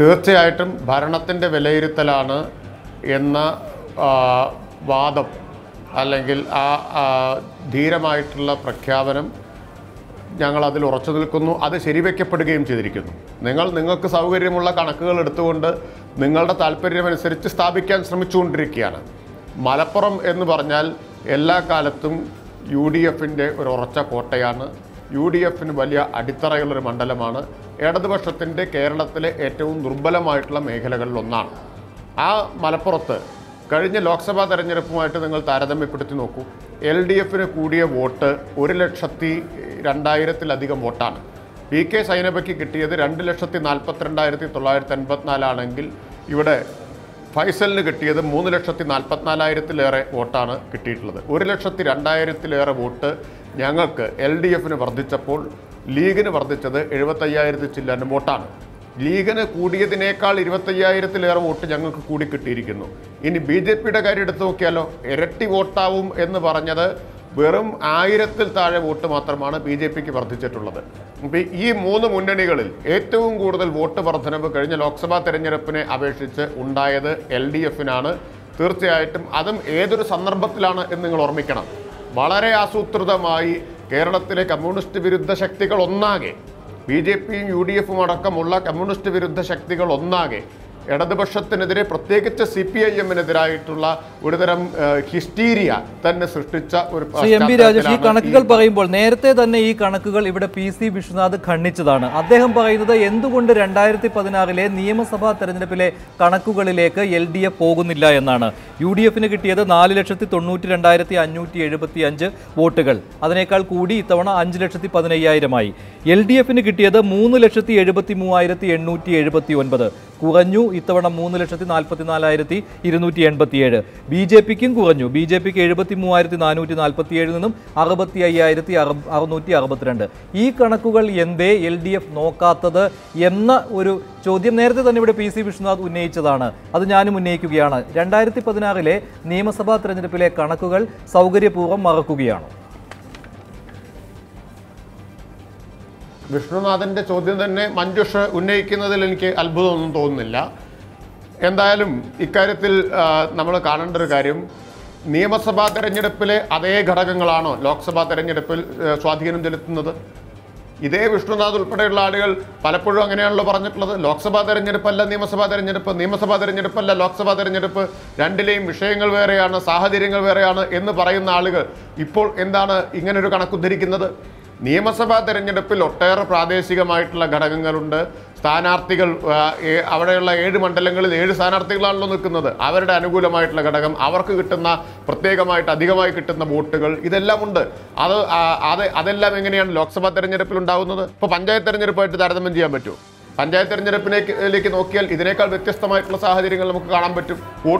തീർച്ചയായിട്ടും ഭരണത്തിന്റെ വിലയിരുത്തലാണ് എന്ന വാദം അല്ലെങ്കിൽ ആ ധീരമായിട്ടുള്ള പ്രഖ്യാപനം ഞങ്ങൾ അതിൽ ഉറച്ചു നിൽക്കുന്നു. അത് ശരിവയ്ക്കപ്പെടുകയും ചെയ്തിരിക്കുന്നു. നിങ്ങൾ നിങ്ങൾക്ക് സൗകര്യമുള്ള കണക്കുകൾ എടുത്തുകൊണ്ട് നിങ്ങളുടെ താല്പര്യമനുസരിച്ച് സ്ഥാപിക്കാൻ ശ്രമിച്ചുകൊണ്ടിരിക്കുകയാണ്. മലപ്പുറം എന്ന് പറഞ്ഞാൽ എല്ലാ കാലത്തും യു ഡി എഫിന്റെ ഒരു ഉറച്ച കോട്ടയാണ്. യു ഡി എഫിന് വലിയ അടിത്തറയുള്ളൊരു മണ്ഡലമാണ്. ഇടതുപക്ഷത്തിന്റെ കേരളത്തിലെ ഏറ്റവും ദുർബലമായിട്ടുള്ള മേഖലകളിലൊന്നാണ്. ആ മലപ്പുറത്ത് കഴിഞ്ഞ ലോക്സഭാ തെരഞ്ഞെടുപ്പുമായിട്ട് നിങ്ങൾ താരതമ്യപ്പെടുത്തി നോക്കൂ. എൽ ഡി എഫിന് കൂടിയ വോട്ട് ഒരു ലക്ഷത്തി രണ്ടായിരത്തിലധികം വോട്ടാണ്. പി കെ സൈനബയ്ക്ക് കിട്ടിയത് രണ്ട് ലക്ഷത്തി നാൽപ്പത്തിരണ്ടായിരത്തി തൊള്ളായിരത്തി എൺപത്തിനാലാണെങ്കിൽ ഇവിടെ ഫൈസലിന് കിട്ടിയത് മൂന്ന് ലക്ഷത്തി നാൽപ്പത്തിനാലായിരത്തിലേറെ വോട്ടാണ് കിട്ടിയിട്ടുള്ളത്. ഒരു ലക്ഷത്തി രണ്ടായിരത്തിലേറെ വോട്ട് ഞങ്ങൾക്ക് എൽ ഡി എഫിന് വർദ്ധിച്ചപ്പോൾ ലീഗിന് വർദ്ധിച്ചത് എഴുപത്തയ്യായിരത്തി ചില്ലാനും വോട്ടാണ്. ലീഗിന് കൂടിയതിനേക്കാൾ ഇരുപത്തയ്യായിരത്തിലേറെ വോട്ട് ഞങ്ങൾക്ക് കൂടി കിട്ടിയിരിക്കുന്നു. ഇനി ബി ജെ പിയുടെ കാര്യം എടുത്തു നോക്കിയാലോ ഇരട്ടി വോട്ടാവും എന്ന് പറഞ്ഞത് വെറും ആയിരത്തിൽ താഴെ വോട്ട് മാത്രമാണ് ബി ജെ പിക്ക് വർദ്ധിച്ചിട്ടുള്ളത്. അപ്പോൾ ഈ മൂന്ന് മുന്നണികളിൽ ഏറ്റവും കൂടുതൽ വോട്ട് വർധനവ് കഴിഞ്ഞ ലോക്സഭാ തെരഞ്ഞെടുപ്പിനെ അപേക്ഷിച്ച് ഉണ്ടായത് എൽ ഡി എഫിനാണ് തീർച്ചയായിട്ടും അതും ഏതൊരു സന്ദർഭത്തിലാണ് എന്ന് നിങ്ങൾ ഓർമ്മിക്കണം. വളരെ ആസൂത്രിതമായി കേരളത്തിലെ കമ്മ്യൂണിസ്റ്റ് വിരുദ്ധ ശക്തികൾ ഒന്നാകെ. ബി ജെ പിയും യു ഡി എഫും അടക്കമുള്ള കമ്മ്യൂണിസ്റ്റ് വിരുദ്ധ ശക്തികൾ ഒന്നാകെ. ഇടതുപക്ഷത്തിനെതിരെ പ്രത്യേകിച്ച് സി പി ഐ എമ്മിനെതിരായിട്ടുള്ള ഒരുതരം ഹിസ്റ്റീരിയ തന്നെ സൃഷ്ടിച്ച ഒരു എം പി രാജേഷ് ഈ കണക്കുകൾ പറയുമ്പോൾ നേരത്തെ തന്നെ ഈ കണക്കുകൾ ഇവിടെ പി സി വിശ്വനാഥ് ഖണ്ഡിച്ചതാണ്. അദ്ദേഹം പറയുന്നത് എന്തുകൊണ്ട് രണ്ടായിരത്തി പതിനാറിലെ നിയമസഭാ തെരഞ്ഞെടുപ്പിലെ കണക്കുകളിലേക്ക് എൽ ഡി എഫ് പോകുന്നില്ല എന്നാണ്. യു ഡി എഫിന് കിട്ടിയത് നാല് ലക്ഷത്തി തൊണ്ണൂറ്റി രണ്ടായിരത്തി അഞ്ഞൂറ്റി എഴുപത്തി അഞ്ച് വോട്ടുകൾ. അതിനേക്കാൾ കൂടി ഇത്തവണ അഞ്ച് ലക്ഷത്തി പതിനയ്യായിരമായി. എൽ ഡി എഫിന് കിട്ടിയത് മൂന്ന് ലക്ഷത്തി എഴുപത്തി മൂവായിരത്തി എണ്ണൂറ്റി എഴുപത്തി ഒൻപത്. കുറഞ്ഞു ഇത്തവണ മൂന്ന് ലക്ഷത്തി നാൽപ്പത്തി നാലായിരത്തി ഇരുന്നൂറ്റി എൺപത്തിയേഴ്. ബി ജെ പിക്കും കുറഞ്ഞു. ബി ജെ പിക്ക് എഴുപത്തി മൂവായിരത്തി നാനൂറ്റി നാൽപ്പത്തി ഏഴിൽ നിന്നും അറുപത്തി അയ്യായിരത്തി അറുന്നൂറ്റി അറുപത്തിരണ്ട് ഈ കണക്കുകൾ എന്തേ എൽ ഡി എഫ് നോക്കാത്തത് എന്ന ഒരു ചോദ്യം നേരത്തെ തന്നെ ഇവിടെ പി സി വിശ്വനാഥ് ഉന്നയിച്ചതാണ്. അത് ഞാനും ഉന്നയിക്കുകയാണ്. രണ്ടായിരത്തി പതിനാറിലെ നിയമസഭാ തെരഞ്ഞെടുപ്പിലെ കണക്കുകൾ സൗകര്യപൂർവം മറക്കുകയാണ്. വിഷ്ണുനാഥന്റെ ചോദ്യം തന്നെ മഞ്ജുഷ് ഉന്നയിക്കുന്നതിൽ എനിക്ക് അത്ഭുതമൊന്നും തോന്നുന്നില്ല. എന്തായാലും ഇക്കാര്യത്തിൽ നമ്മൾ കാണേണ്ട ഒരു കാര്യം. നിയമസഭാ തെരഞ്ഞെടുപ്പിലെ അതേ ഘടകങ്ങളാണോ ലോക്സഭാ തെരഞ്ഞെടുപ്പിൽ സ്വാധീനം ചെലുത്തുന്നത്? ഇതേ വിഷ്ണുനാഥ് ഉൾപ്പെടെയുള്ള ആളുകൾ പലപ്പോഴും അങ്ങനെയാണല്ലോ പറഞ്ഞിട്ടുള്ളത്. ലോക്സഭാ തെരഞ്ഞെടുപ്പല്ല നിയമസഭാ തെരഞ്ഞെടുപ്പ് നിയമസഭാ തെരഞ്ഞെടുപ്പല്ല ലോക്സഭാ തെരഞ്ഞെടുപ്പ്. രണ്ടിലെയും വിഷയങ്ങൾ വേറെയാണ് സാഹചര്യങ്ങൾ വേറെയാണ് എന്ന് പറയുന്ന ആളുകൾ ഇപ്പോൾ എന്താണ് ഇങ്ങനൊരു കണക്കുദ്ധരിക്കുന്നത്? നിയമസഭാ തെരഞ്ഞെടുപ്പിൽ ഒട്ടേറെ പ്രാദേശികമായിട്ടുള്ള ഘടകങ്ങളുണ്ട്. സ്ഥാനാർത്ഥികൾ അവിടെയുള്ള ഏഴ് മണ്ഡലങ്ങളിൽ ഏഴ് സ്ഥാനാർത്ഥികളാണല്ലോ നിൽക്കുന്നത്. അവരുടെ അനുകൂലമായിട്ടുള്ള ഘടകം അവർക്ക് കിട്ടുന്ന പ്രത്യേകമായിട്ട് അധികമായി കിട്ടുന്ന വോട്ടുകൾ ഇതെല്ലാം ഉണ്ട്. അത് അത് അതെല്ലാം എങ്ങനെയാണ് ലോക്സഭാ തെരഞ്ഞെടുപ്പിൽ ഉണ്ടാകുന്നത് ഇപ്പോൾ പഞ്ചായത്ത് തെരഞ്ഞെടുപ്പായിട്ട് താരതമ്യം ചെയ്യാൻ പറ്റുമോ? പഞ്ചായത്ത് തെരഞ്ഞെടുപ്പിലേക്ക് നോക്കിയാൽ ഇതിനേക്കാൾ വ്യത്യസ്തമായിട്ടുള്ള സാഹചര്യങ്ങൾ നമുക്ക് കാണാൻ പറ്റും.